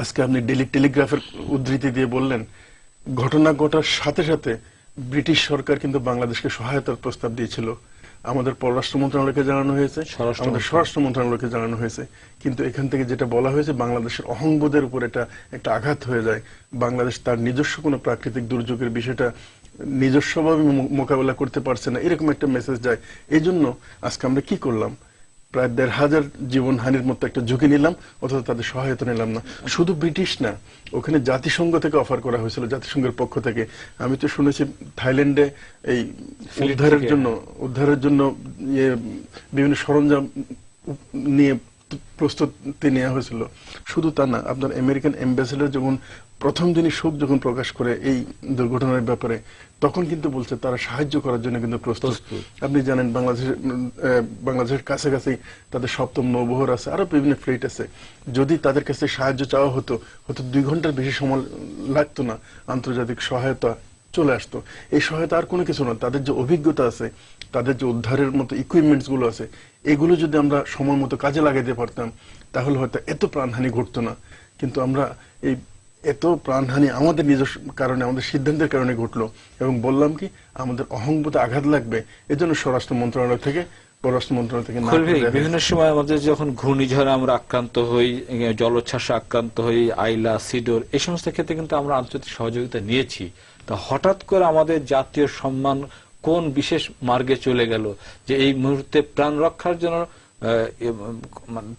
আজকে আপনি ডেলি টেলিগ্রাফের উদ্ধৃতি দিয়ে বললেন ঘটনা ঘটার সাথে সাথে ব্রিটিশ সরকার কিন্তু বাংলাদেশকে সহায়তার প্রস্তাব দিয়েছিল। আমাদের পররাষ্ট্র মন্ত্রণালয়কে জানানো হয়েছে আমাদের স্বরাষ্ট্র মন্ত্রণালয়কে জানানো হয়েছে। কিন্তু এখান থেকে যেটা বলা হয়েছে বাংলাদেশের অহংবোধের উপর এটা একটা আঘাত হয়ে যায়। বাংলাদেশ তার নিজস্ব কোনো প্রাকৃতিক দুর্যোগের বিষয়টা নিজস্বভাবে মোকাবেলা করতে পারছে না। এরকম একটা মেসেজ যায়। এই জন্য আজকে আমরা কি করলাম? প্রায় দেড় হাজার জীবন হানির মতো একটা ঝুঁকি নিলাম অথচ তাদের সহায়তা নিলাম না। শুধু ব্রিটিশ না ওখানে জাতিসংঘ থেকে অফার করা হয়েছিল জাতিসংঘের পক্ষ থেকে। আমি তো শুনেছি থাইল্যান্ডে এই উদ্ধারের জন্য উদ্ধারের জন্য ইয়ে বিভিন্ন সরঞ্জাম নিয়ে প্রস্তুতি নেওয়া হয়েছিল। শুধু তা না আপনার আমেরিকান অ্যাম্বাসেডার যখন প্রথম দিনই শোক যখন প্রকাশ করে এই দুর্ঘটনার ব্যাপারে তখন কিন্তু বলছে তারা সাহায্য করার জন্য কিন্তু প্রস্তুত। আপনি জানেন বাংলাদেশের বাংলাদেশের কাছাকাছি তাদের সপ্তম নৌবহর আছে আরও বিভিন্ন ফ্লাইট আছে। যদি তাদের কাছে সাহায্য চাওয়া হতো হয়তো দুই ঘণ্টার বেশি সময় লাগতো না আন্তর্জাতিক সহায়তা চলে আসতো। এই সহায়তা আর কোনো কিছু না। তাদের যে অভিজ্ঞতা আছে তাদের যে উদ্ধারের মতো ইকুইপমেন্টসগুলো আছে এগুলো যদি আমরা সময় মতো কাজে লাগাইতে পারতাম তাহলে হয়তো এত প্রাণহানি ঘটতো না। কিন্তু আমরা এই এত প্রাণহানি আমাদের নিজস্ব কারণে আমাদের সিদ্ধান্তের কারণে ঘটলো। এবং বললাম কি আমাদের অহংবোধে আঘাত লাগবে। এজন্য স্বরাষ্ট্র মন্ত্রণালয় থেকে পররাষ্ট্র মন্ত্রণালয় থেকে বিভিন্ন সময় আমাদের যখন ঘূর্ণিঝড়ে আমরা আক্রান্ত হই জলোচ্ছ্বাসে আক্রান্ত হই আইলা সিডোর এই সমস্ত ক্ষেত্রে কিন্তু আমরা আন্তর্জাতিক সহযোগিতা নিয়েছি। তা হঠাৎ করে আমাদের জাতীয় সম্মান কোন বিশেষ মার্গে চলে গেল? যে এই মুহূর্তে প্রাণ রক্ষার জন্য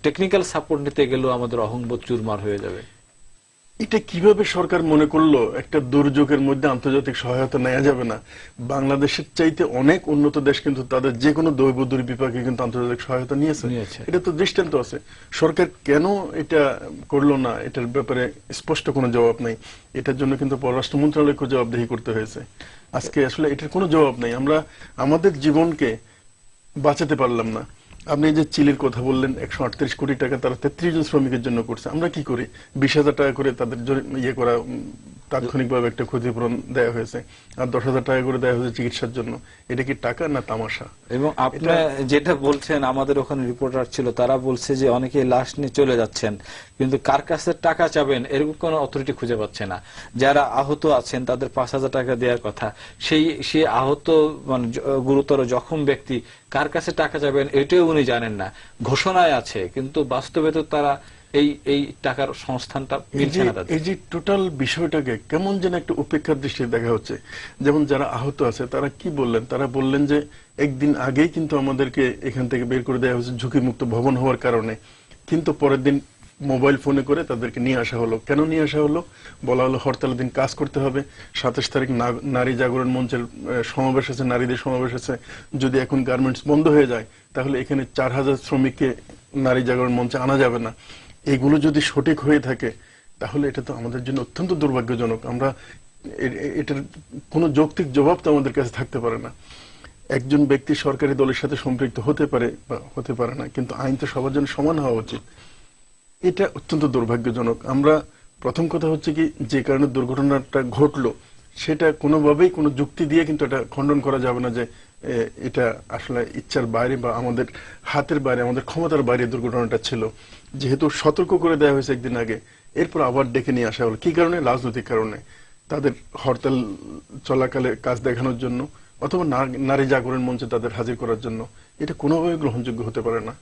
টেকনিক্যাল সাপোর্ট নিতে গেলেও আমাদের অহংবোধ চুরমার হয়ে যাবে। এটা কীভাবে সরকার মনে করল একটা দুর্যোগের মধ্যে আন্তর্জাতিক সহায়তা নেওয়া যাবে না? বাংলাদেশের চাইতে অনেক উন্নত দেশ কিন্তু তাদের যে কোনো দৈব দুর্বিপাকে কিন্তু আন্তর্জাতিক সহায়তা নিয়েছে। এটা তো দৃষ্টান্ত আছে। সরকার কেন এটা করল না? এটার ব্যাপারে স্পষ্ট কোনো জবাব নাই। এটার জন্য কিন্তু পররাষ্ট্র মন্ত্রণালয়কে জবাবদিহি করতে হয়েছে। আজকে আসলে এটার কোনো জবাব নাই। আমরা আমাদের জীবনকে বাঁচাতে পারলাম না। আপনি যে চিলির কথা বললেন, একশো আটত্রিশ কোটি টাকা তারা তেত্রিশ জন শ্রমিকের জন্য করছে, আমরা কি করি? বিশ হাজার টাকা করে তাদের ইয়ে করা তাৎক্ষণিকভাবে একটা ক্ষতিপূরণ দেওয়া হয়েছে। আর দশ হাজার টাকা করে দেওয়া হয়েছে চিকিৎসার জন্য। এটা কি টাকা না তামাশা? এবং আপনি যেটা বলছেন আমাদের ওখানে রিপোর্টার ছিল তারা বলছে যে অনেকে লাশ নিয়ে চলে যাচ্ছেন কিন্তু কার কাছে টাকা চাবেন এরকম কোনো অথরিটি খুঁজে পাচ্ছে না। যারা আহত আছেন তাদের পাঁচ হাজার টাকা দেওয়ার কথা। সেই সে আহত মানে গুরুতর জখম ব্যক্তি কার কাছে টাকা চাবেন এটাও উনি জানেন না। ঘোষণায় আছে কিন্তু বাস্তবে তো তারা এই এই টাকার সংস্থানটা এই মিলছে যে না এই যে টোটাল বিষয়টাকে কেমন যেন একটা উপেক্ষার দৃষ্টিতে দেখা হচ্ছে। যেমন যারা আহত আছে তারা কি বললেন? তারা বললেন যে একদিন আগেই কিন্তু আমাদেরকে এখান থেকে বের করে দেওয়া হয়েছে ঝুঁকিমুক্ত ভবন হওয়ার কারণে। কিন্তু পরের দিন মোবাইল ফোনে করে তাদেরকে নিয়ে আসা হলো। কেন নিয়ে আসা হলো? বলা হলো হরতালের দিন কাজ করতে হবে। সাতাশ তারিখ নারী জাগরণ মঞ্চের সমাবেশ আছে নারীদের সমাবেশ আছে। যদি এখন গার্মেন্টস বন্ধ হয়ে যায় তাহলে এখানে চার হাজার শ্রমিককে নারী জাগরণ মঞ্চে আনা যাবে না। এগুলো যদি সঠিক হয়ে থাকে, তাহলে এটা তো আমাদের জন্য অত্যন্ত দুর্ভাগ্যজনক। আমরা এটার কোনো যৌক্তিক জবাব তো আমাদের কাছে থাকতে পারে না। একজন ব্যক্তি সরকারি দলের সাথে সম্পৃক্ত হতে পারে বা হতে পারে না, কিন্তু আইন তো সবার জন্য সমান হওয়া উচিত। এটা অত্যন্ত দুর্ভাগ্যজনক। আমরা প্রথম কথা হচ্ছে কি, যে কারণে দুর্ঘটনাটা ঘটলো, সেটা কোনোভাবেই কোনো যুক্তি দিয়ে কিন্তু এটা খণ্ডন করা যাবে না যে এটা আসলে ইচ্ছার বাইরে বা আমাদের হাতের বাইরে, আমাদের ক্ষমতার বাইরে দুর্ঘটনাটা ছিল। যেহেতু সতর্ক করে দেওয়া হয়েছে একদিন আগে, এরপর আবার ডেকে নিয়ে আসা হলো। কি কারণে? রাজনৈতিক কারণে। তাদের হরতাল চলাকালে কাজ দেখানোর জন্য, অথবা নারী জাগরণ মঞ্চে তাদের হাজির করার জন্য। এটা কোনোভাবে গ্রহণযোগ্য হতে পারে না।